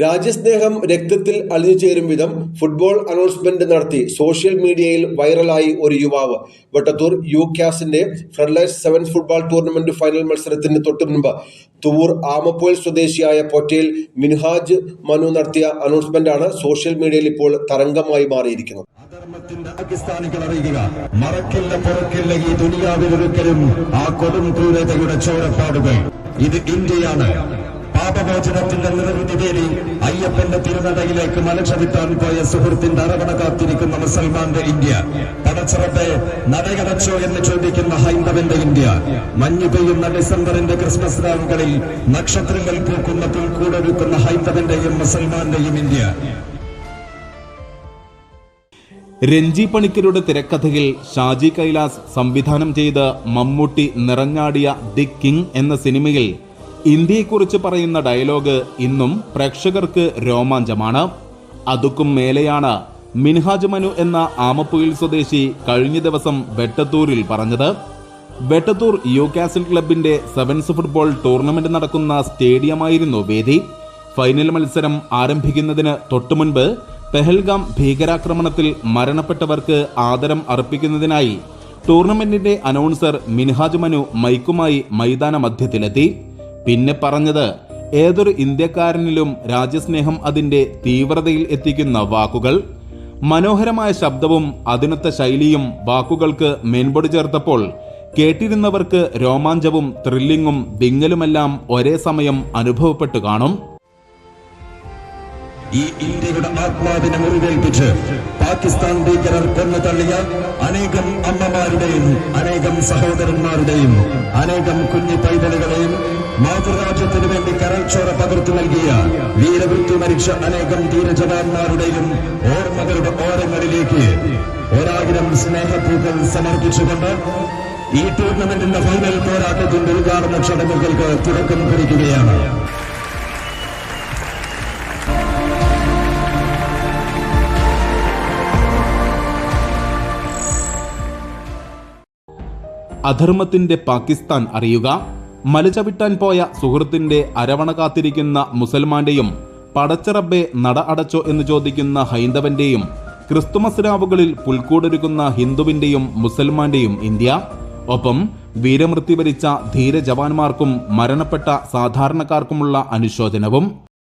രാജ്യസ്നേഹം രക്തത്തിൽ അലിഞ്ഞു ചേരും വിധം ഫുട്ബോൾ അനൗൺസ്മെന്റ് നടത്തി സോഷ്യൽ മീഡിയയിൽ വൈറലായി ഒരു യുവാവ്. Vattathur U ക്യാസിന്റെ frontlines sevens football tournament final മത്സരത്തിന് തൊട്ടു മുൻപ് തുവൂർ ആമപ്പോയിൽ സ്വദേശിയായ പൊറ്റയിൽ മിൻഹാജ് മനു നടത്തിയ ആണ് സോഷ്യൽ മീഡിയയിൽ ഇപ്പോൾ തരംഗമായി മാറിയിരിക്കുന്നത്. പാകിസ്ഥാനികൾ അറിയുക. ഈ ആ ഇത് ഇന്ത്യയാണ്. പാപമോചനത്തിന്റെ നിവൃത്തി തേടി അയ്യപ്പന്റെ തിരുനടയിലേക്ക് മലക്ഷവിത്താൻ പോയ സുഹൃത്തിന്റെ അരവണ കാത്തിരിക്കുന്ന മുസൽമാന്റെ ഇന്ത്യ. പടച്ചറത്തെ നടയടച്ചോ എന്ന് ചോദിക്കുന്ന ഹൈന്ദവന്റെ ഇന്ത്യ. മഞ്ഞു പെയ്യുന്ന ഡിസംബറിന്റെ ക്രിസ്മസ് രാവുകളിൽ നക്ഷത്രങ്ങൾ പൂക്കുന്ന പുൽക്കൂടൊരുക്കുന്ന ഹൈന്ദവന്റെയും മുസൽമാന്റെയും ഇന്ത്യ. രഞ്ജി പണിക്കരുടെ തിരക്കഥയിൽ ഷാജി കൈലാസ് സംവിധാനം ചെയ്ത് മമ്മൂട്ടി നിറഞ്ഞാടിയ ദി കിങ് എന്ന സിനിമയിൽ ഇന്ത്യയെക്കുറിച്ച് പറയുന്ന ഡയലോഗ് ഇന്നും പ്രേക്ഷകർക്ക് രോമാഞ്ചമാണ്. അതുക്കും മേലെയാണ് മിൻഹാജ് മനു എന്ന ആമപ്പുയിൽ സ്വദേശി കഴിഞ്ഞ ദിവസം വെട്ടത്തൂരിൽ പറഞ്ഞത്. വെട്ടത്തൂർ യു കാസിൽ ക്ലബിന്റെ സെവൻസ് ഫുട്ബോൾ ടൂർണമെന്റ് നടക്കുന്ന സ്റ്റേഡിയമായിരുന്നു വേദി. ഫൈനൽ മത്സരം ആരംഭിക്കുന്നതിന് തൊട്ടുമുൻപ് പെഹൽഗാം ഭീകരാക്രമണത്തിൽ മരണപ്പെട്ടവർക്ക് ആദരം അർപ്പിക്കുന്നതിനായി ടൂർണമെന്റിന്റെ അനൗൺസർ മിൻഹാജ് മനു മൈക്കുമായി മൈതാന മധ്യത്തിലെത്തി പിന്നെ പറഞ്ഞത് ഏതൊരു ഇന്ത്യക്കാരനിലും രാജ്യസ്നേഹം അതിന്റെ തീവ്രതയിൽ എത്തിക്കുന്ന വാക്കുകൾ മനോഹരമായ ശബ്ദവും അതിനത്തെ ശൈലിയും വാക്കുകൾക്ക് മേൻപൊടി ചേർത്തപ്പോൾ കേട്ടിരുന്നവർക്ക് രോമാഞ്ചവും ത്രില്ലിങ്ങും ദിങ്ങലുമെല്ലാം ഒരേ സമയം അനുഭവപ്പെട്ടു കാണും. ഈ ഇന്ത്യയുടെ ആത്മാവിനെ മുറിവേൽപ്പിച്ച് പാകിസ്ഥാൻ ഭീകരർ കൊന്നു തള്ളിയ അനേകം അമ്മമാരുടെയും അനേകം സഹോദരന്മാരുടെയും അനേകം കുഞ്ഞു പൈതലുകളെയും മാതൃരാജ്യത്തിനു വേണ്ടി കരൾച്ചോറ പകർത്തു നൽകിയ വീരമൃത്യു മരിച്ച അനേകം ധീരജവാന്മാരുടെയും ഓർമ്മകളുടെ ഓരങ്ങളിലേക്ക് ഒരായിരം സ്നേഹപൂക്കൾ സമർപ്പിച്ചുകൊണ്ട് ഈ ടൂർണമെന്റിന്റെ ഫൈനൽ പോരാട്ടത്തിന്റെ ഉദ്ഘാടന ചടങ്ങുകൾക്ക് തുടക്കം കുറിക്കുകയാണ്. അധർമ്മത്തിന്റെ പാകിസ്ഥാൻ അറിയുക. മലചവിട്ടാൻ പോയ സുഹൃത്തിന്റെ അരവണ കാത്തിരിക്കുന്ന മുസൽമാന്റെയും പടച്ചറബെ നട അടച്ചോ എന്ന് ചോദിക്കുന്ന ഹൈന്ദവന്റെയും ക്രിസ്തുമസ് രാവുകളിൽ പുൽക്കൂടൊരുക്കുന്ന ഹിന്ദുവിന്റെയും മുസൽമാന്റെയും ഇന്ത്യ ഒപ്പം വീരമൃത്യു വരിച്ച ധീര ജവാന്മാർക്കും മരണപ്പെട്ട സാധാരണക്കാർക്കുമുള്ള അനുശോചനവും.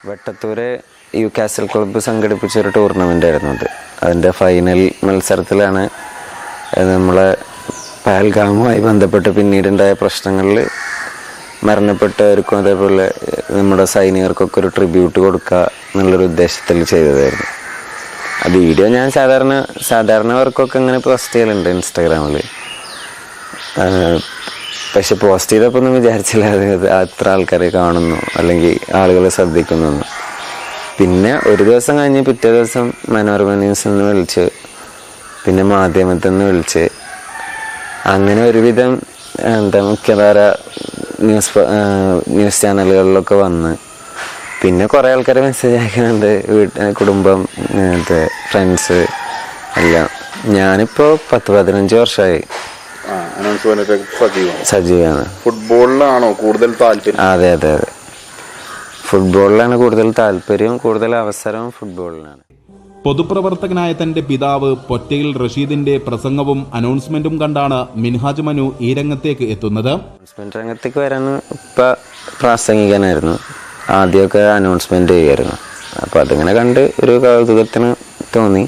വെട്ടത്തൂര് യു കാസൽ ക്ലബ്ബ് സംഘടിപ്പിച്ച ഒരു ടൂർണമെന്റ് ആയിരുന്നു അത്. അതിന്റെ ഫൈനൽ മത്സരത്തിലാണ് നമ്മളെ പഹൽഗാമുമായി ബന്ധപ്പെട്ട് പിന്നീടുണ്ടായ പ്രശ്നങ്ങളിൽ മരണപ്പെട്ടവർക്കും അതേപോലെ നമ്മുടെ സൈനികർക്കൊക്കെ ഒരു ട്രിബ്യൂട്ട് കൊടുക്കുക എന്നുള്ളൊരു ഉദ്ദേശത്തിൽ ചെയ്തതായിരുന്നു. ആ വീഡിയോ ഞാൻ സാധാരണ സാധാരണവർക്കൊക്കെ ഇങ്ങനെ പോസ്റ്റ് ചെയ്യലുണ്ട് ഇൻസ്റ്റാഗ്രാമിൽ പക്ഷെ പോസ്റ്റ് ചെയ്തപ്പോൾ ഒന്നും വിചാരിച്ചില്ല അത് അത്ര ആൾക്കാരെ കാണുന്നു അല്ലെങ്കിൽ ആളുകളെ ശ്രദ്ധിക്കുന്നു പിന്നെ ഒരു ദിവസം കഴിഞ്ഞ് പിറ്റേ ദിവസം മനോരമ ന്യൂസിൽ നിന്ന് വിളിച്ച് പിന്നെ മാധ്യമത്തിൽ നിന്ന് വിളിച്ച് അങ്ങനെ ഒരുവിധം എന്താ മുഖ്യധാര ന്യൂസ് ന്യൂസ് ചാനലുകളിലൊക്കെ വന്ന്. പിന്നെ കുറേ ആൾക്കാർ മെസ്സേജ് അയക്കുന്നുണ്ട്. വീട്ട് കുടുംബം മറ്റേ ഫ്രണ്ട്സ് എല്ലാം. ഞാനിപ്പോൾ പത്ത് പതിനഞ്ച് വർഷമായി സജീവാണ്? സജീവമാണ് ഫുട്ബോളിലാണോ കൂടുതൽ താല്പര്യം? അതെ അതെ അതെ. ഫുട്ബോളിലാണ് കൂടുതൽ താല്പര്യം. കൂടുതൽ അവസരവും ഫുട്ബോളിലാണ് പൊതുപ്രവർത്തകനായ തന്റെ പിതാവ് പൊറ്റയിൽ റഷീദിന്റെ പ്രസംഗവും അനൗൺസ്മെന്റും കണ്ടാണ് മിൻഹാജ് മനു ഈ രംഗത്തേക്ക് എത്തുന്നത്. രംഗത്തേക്ക് വരാൻ ഇപ്പൊ പ്രാസംഗികനായിരുന്നു ആദ്യമൊക്കെ അനൗൺസ്മെന്റ് ചെയ്യായിരുന്നു. അപ്പൊ അതിങ്ങനെ കണ്ട് ഒരു കൗതുകത്തിന് തോന്നി.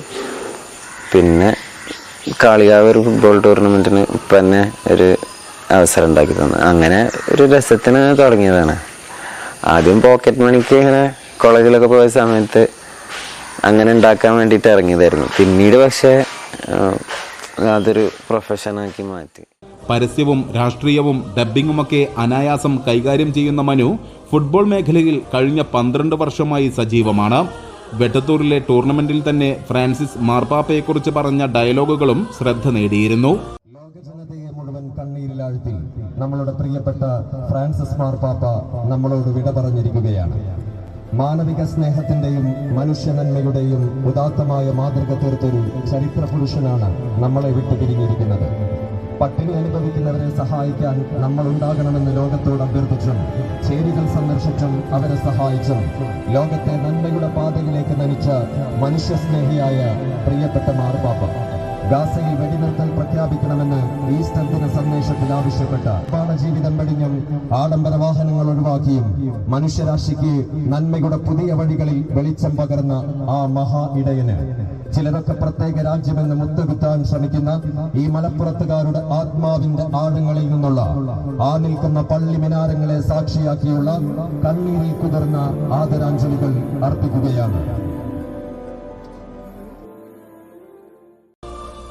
പിന്നെ കാളികാവ് ഒരു ഫുട്ബോൾ ടൂർണമെന്റിന് ഇപ്പം തന്നെ ഒരു അവസരം ഉണ്ടാക്കി തന്നു. അങ്ങനെ ഒരു രസത്തിന് തുടങ്ങിയതാണ്. ആദ്യം പോക്കറ്റ് മണിക്ക് ഇങ്ങനെ കോളേജിലൊക്കെ പോയ സമയത്ത് അങ്ങനെ ഉണ്ടാക്കാൻ വേണ്ടിയിട്ട് ഇറങ്ങിയതായിരുന്നു. പിന്നീട് പക്ഷേ അതൊരു പ്രൊഫഷനാക്കി മാറ്റി. പരസ്യവും രാഷ്ട്രീയവും ഡബ്ബിങ്ങുമൊക്കെ അനായാസം കൈകാര്യം ചെയ്യുന്ന മനു ഫുട്ബോൾ മേഖലയിൽ കഴിഞ്ഞ പന്ത്രണ്ട് വർഷമായി സജീവമാണ്. വെട്ടത്തൂരിലെ ടൂർണമെന്റിൽ തന്നെ ഫ്രാൻസിസ് മാർപ്പാപ്പയെക്കുറിച്ച് പറഞ്ഞ ഡയലോഗുകളും ശ്രദ്ധ നേടിയിരുന്നു. ലോകജനതയെ മുഴുവൻ കണ്ണീരിലാഴ്ത്തി നമ്മളുടെ പ്രിയപ്പെട്ട ഫ്രാൻസിസ് മാർപ്പാപ്പ നമ്മളോട് വിട പറഞ്ഞിരിക്കുകയാണ്. മാനവിക സ്നേഹത്തിന്റെയും മനുഷ്യനന്മയുടെയും ഉദാത്തമായ മാതൃക തീർത്തൊരു ചരിത്ര പുരുഷനാണ് നമ്മളെ വിട്ടു പിരിഞ്ഞിരിക്കുന്നത് പട്ടിണി അനുഭവിക്കുന്നവരെ സഹായിക്കാൻ നമ്മൾ ഉണ്ടാകണമെന്ന് ലോകത്തോട് അഭ്യർത്ഥിച്ചും ചേരികൾ സന്ദർശിച്ചും അവരെ സഹായിച്ചും ലോകത്തെ നന്മയുടെ പാതയിലേക്ക് നയിച്ച മനുഷ്യസ്നേഹിയായ പ്രിയപ്പെട്ട മാർപ്പാപ്പ. ഗാസയിൽ വെടിനിർത്തൽ പ്രഖ്യാപിക്കണമെന്ന് ഈസ്റ്റർ ദിന സന്ദേശത്തിൽ ആവശ്യപ്പെട്ട ജീവിതം വെടിഞ്ഞും ആഡംബര വാഹനങ്ങൾ ഒഴിവാക്കിയും മനുഷ്യരാശിക്ക് നന്മയുടെ പുതിയ വഴികളിൽ വെളിച്ചം പകർന്ന ആ മഹാ ഇടയന്. ചിലരൊക്കെ പ്രത്യേക രാജ്യമെന്ന് മുത്തുകുത്താൻ ശ്രമിക്കുന്ന ഈ മലപ്പുറത്തുകാരുടെ ആത്മാവിന്റെ ആഴങ്ങളിൽ നിന്നുള്ള ആ നിൽക്കുന്ന പള്ളി മിനാരങ്ങളെ സാക്ഷിയാക്കിയുള്ള കണ്ണീരിൽ കുതിർന്ന ആദരാഞ്ജലികൾ അർപ്പിക്കുകയാണ്.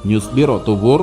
News bureau Thuvur